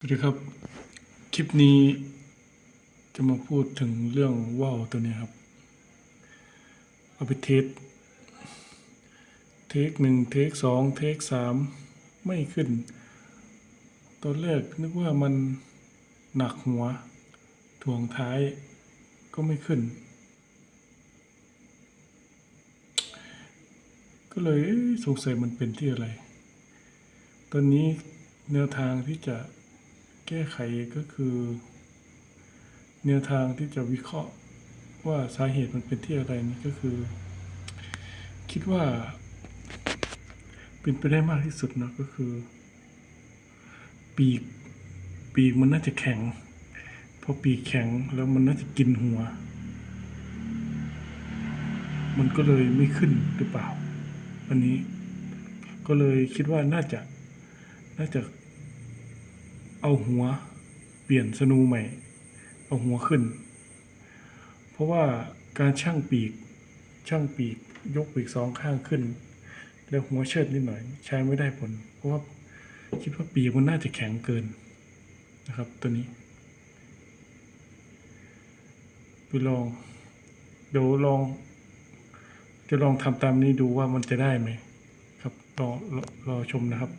สวัสดีครับ คลิปนี้จะมาพูดถึงเรื่องว่าวตัวนี้ครับ เอาไปเทสเทคหนึ่งเทคสองเทคสามไม่ขึ้น ตอนแรกนึกว่ามันหนักหัว ถ่วงท้ายก็ไม่ขึ้น ก็เลยสงสัยมันเป็นที่อะไร ตอนนี้แนวทางที่จะ แก้ไขก็คือ แนวทางที่จะวิเคราะห์ว่าสาเหตุมันเป็นที่อะไรนี่ก็คือ คิดว่า เป็นไปได้มากที่สุดนะก็คือ ปีก ปีกมันน่าจะแข็งพอปีกแข็งแล้วมันน่าจะกินหัว มันก็เลยไม่ขึ้นหรือเปล่า อันนี้ก็เลยคิดว่าน่าจะน่าจะ เอาหัวเปลี่ยนสนูใหม่ เอาหัวขึ้น เพราะว่าการช่างปีกช่างปีกยกปีกสองข้างขึ้น แล้วหัวเชิดนิดหน่อย ใช้ไม่ได้ผล เพราะว่าคิดว่าปีกมันน่าจะแข็งเกินนะครับ ตัวนี้ไปลองเดี๋ยวลอง จะลองทำตามนี้ดูว่ามันจะได้ไหมครับรอรออชมนะครับ